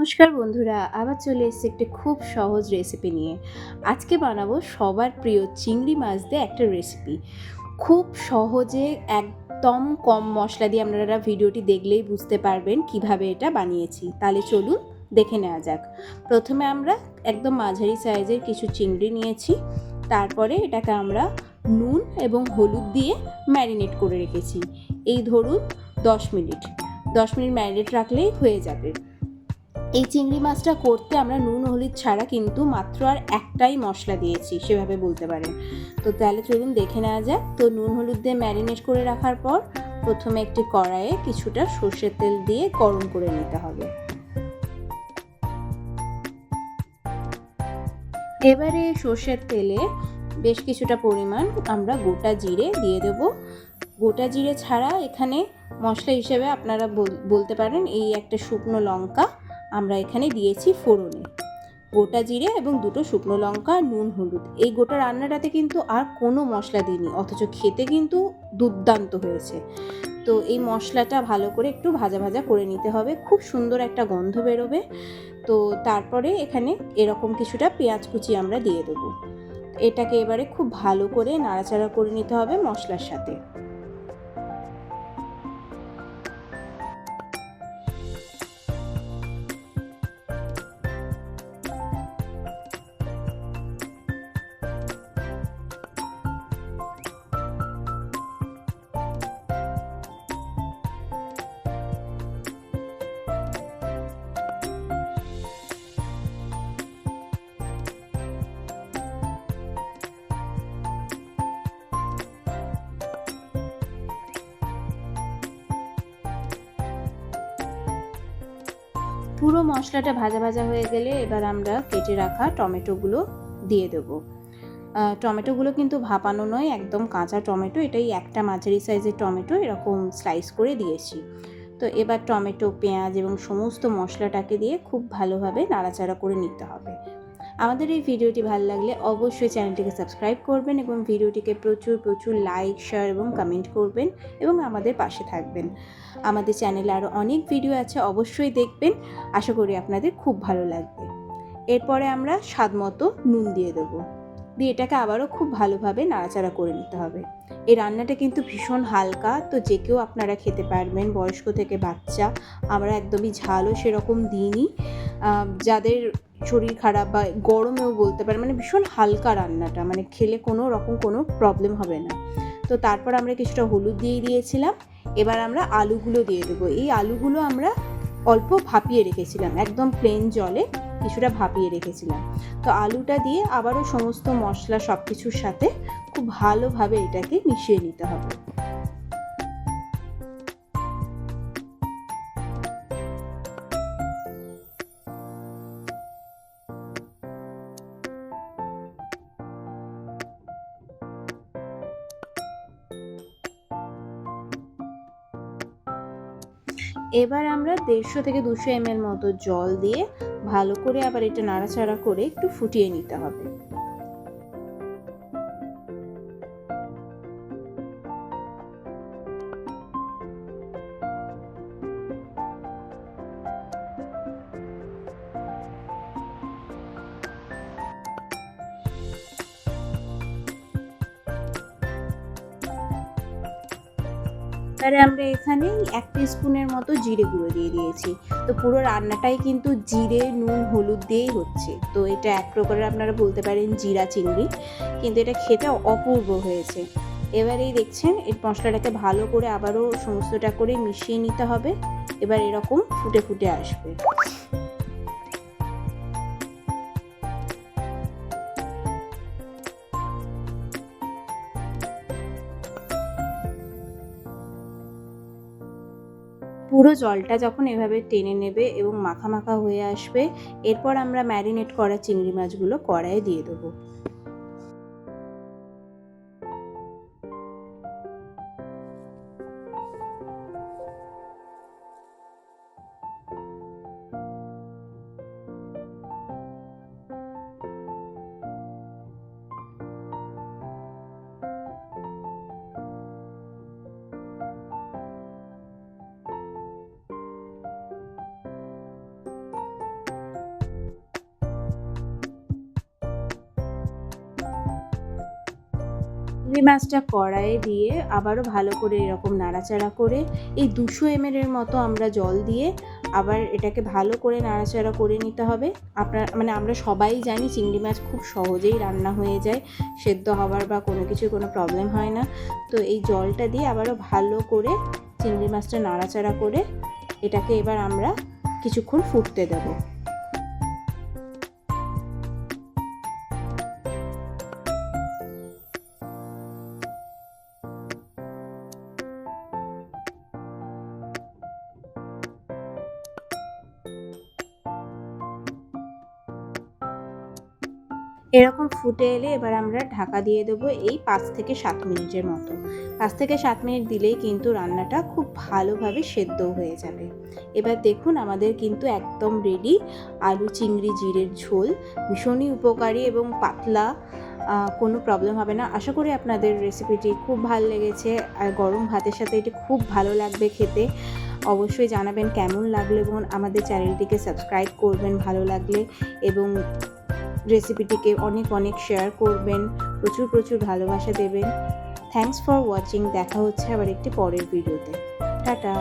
নমস্কার বন্ধুরা, আবার চলে এসেছি একটি খুব সহজ রেসিপি নিয়ে। আজকে বানাবো সবার প্রিয় চিংড়ি মাছ দিয়ে একটা রেসিপি খুব সহজে একদম কম মশলা দিয়ে আপনারা ভিডিওটি দেখলেই বুঝতে পারবেন কীভাবে এটা বানিয়েছি। তাহলে চলুন দেখে নেওয়া যাক। প্রথমে আমরা একদম মাঝারি সাইজের কিছু চিংড়ি নিয়েছি। তারপরে এটাকে আমরা নুন এবং হলুদ দিয়ে ম্যারিনেট করে রেখেছি। এই ধরুন দশ মিনিট। দশ মিনিট ম্যারিনেট রাখলেই হয়ে যাবে। এই চিংড়ি মাছটা করতে আমরা নুন, হলুদ ছাড়া কিন্তু মাত্র আর একটাই মশলা দিয়েছি, সেভাবে বলতে পারেন। তো তাহলে চলুন দেখে নেওয়া যাক। তো নুন, হলুদ দিয়ে ম্যারিনেট করে রাখার পর প্রথমে একটি কড়াইয়ে কিছুটা সর্ষের তেল দিয়ে গরম করে নিতে হবে। এবারে সর্ষের তেলে বেশ কিছুটা পরিমাণ আমরা গোটা জিরে দিয়ে দেব। গোটা জিরে ছাড়া এখানে মশলা হিসেবে আপনারা বলতে পারেন এই একটা শুকনো লঙ্কা আমরা এখানে দিয়েছি ফোড়নে। গোটা জিরে এবং দুটো শুকনো লঙ্কা নুন হলুদ। এই গোটা রান্নাটাতে কিন্তু আর কোনো মশলা দিইনি, অথচ খেতে কিন্তু দুর্দান্ত হয়েছে। তো এই মশলাটা ভালো করে একটু ভাজা ভাজা করে নিতে হবে, খুব সুন্দর একটা গন্ধ বেরোবে। তো তারপরে এখানে এরকম কিছুটা পেঁয়াজ কুচি আমরা দিয়ে দেবো। এটাকে এবারে খুব ভালো করে নাড়াচাড়া করে নিতে হবে মশলার সাথে। পুরো মশলাটা ভাজা ভাজা হয়ে গেলে এবার আমরা কেটে রাখা টমেটোগুলো দিয়ে দেবো। টমেটোগুলো কিন্তু ভাপানো নয়, একদম কাঁচা টমেটো, এটাই একটা মাঝারি সাইজের টমেটো, এরকম স্লাইস করে দিয়েছি। তো এবার টমেটো, পেঁয়াজ এবং সমস্ত মশলাটাকে দিয়ে খুব ভালোভাবে নাড়াচাড়া করে নিতে হবে। আমাদের এই ভিডিওটি ভালো লাগলে অবশ্যই চ্যানেলটিকে সাবস্ক্রাইব করবেন এবং ভিডিওটিকে প্রচুর প্রচুর লাইক, শেয়ার এবং কমেন্ট করবেন এবং আমাদের পাশে থাকবেন। আমাদের চ্যানেলে আরও অনেক ভিডিও আছে, অবশ্যই দেখবেন। আশা করি আপনাদের খুব ভালো লাগবে। এরপরে আমরা স্বাদ মতো নুন দিয়ে দেবো। দিয়ে এটাকে আবারও খুব ভালোভাবে নাড়াচাড়া করে নিতে হবে। এই রান্নাটা কিন্তু ভীষণ হালকা, তো যে কেউ আপনারা খেতে পারবেন, বয়স্ক থেকে বাচ্চা, আমরা একদমই ঝালও সেরকম দিইনি। যাদের শরীর খারাপ বা গরমেও বলতে পারে মানে ভীষণ হালকা রান্নাটা মানে খেলে কোনো রকম কোনো প্রবলেম হবে না। তো তারপর আমরা কিছুটা হলুদ দিয়ে দিয়েছিলাম, এবার আমরা আলুগুলো দিয়ে দেবো। এই আলুগুলো আমরা অল্প ভাপিয়ে রেখেছিলাম, একদম প্লেন জলে কিছুটা ভাপিয়ে রেখেছিলাম। তো আলুটা দিয়ে আবারও সমস্ত মশলা সব কিছুর সাথে খুব ভালোভাবে এটাকে মিশিয়ে নিতে হবে। এবার আমরা দেড়শো থেকে দুশো এম মতো জল দিয়ে ভালো করে আবার এটা নাড়াচাড়া করে একটু ফুটিয়ে নিতে হবে। এবারে আমরা এখানেই এক স্পুনের মতো জিরে গুঁড়ো দিয়ে দিয়েছি। তো পুরো রান্নাটাই কিন্তু জিরে, নুন, হলুদ দিয়েই হচ্ছে। তো এটা এক প্রকারের আপনারা বলতে পারেন জিরা চিংড়ি, কিন্তু এটা খেতে অপূর্ব হয়েছে। এবারেই দেখছেন, এই মশলাটাকে ভালো করে আবারও সমস্তটা করে মিশিয়ে নিতে হবে। এবার এরকম ফুটে ফুটে আসবে। পুরো জলটা যখন এভাবে টেনে নেবে এবং মাখা মাখা হয়ে আসবে, এরপর আমরা ম্যারিনেট করা চিংড়ি মাছগুলো কড়াইয়ে দিয়ে দেবো। চিংড়ি মাছটা কড়াইয়ে দিয়ে আবারও ভালো করে এরকম নাড়াচাড়া করে এই দুশো এমএল এর মতো আমরা জল দিয়ে আবার এটাকে ভালো করে নাড়াচাড়া করে নিতে হবে। আপনার মানে আমরা সবাই জানি চিংড়ি মাছ খুব সহজেই রান্না হয়ে যায়, সেদ্ধ হওয়ার বা কোনো কিছু কোনো প্রবলেম হয় না। তো এই জলটা দিয়ে আবারও ভালো করে চিংড়ি মাছটা নাড়াচাড়া করে এটাকে এবার আমরা কিছুক্ষণ ফুটতে দেবো। এরকম ফুটে এলে এবার আমরা ঢাকা দিয়ে দেবো এই পাঁচ থেকে সাত মিনিটের মতো। পাঁচ থেকে সাত মিনিট দিলেই কিন্তু রান্নাটা খুব ভালোভাবে সেদ্ধ হয়ে যাবে। এবার দেখুন আমাদের কিন্তু একদম রেডি আলু, চিংড়ি, জিরের ঝোল ভীষণই উপকারী এবং পাতলা কোনো প্রবলেম হবে না। আশা করি আপনাদের রেসিপিটি খুব ভালো লেগেছে। আর গরম ভাতের সাথে এটি খুব ভালো লাগবে খেতে। অবশ্যই জানাবেন কেমন লাগল এবং আমাদের চ্যানেলটিকে সাবস্ক্রাইব করবেন ভালো লাগলে এবং রেসিপিটিকে অনেক অনেক শেয়ার করবেন, প্রচুর প্রচুর ভালোবাসা দেবেন। থ্যাংকস ফর ওয়াচিং দেখা হচ্ছে আবার একটি পরের ভিডিওতে টাটা।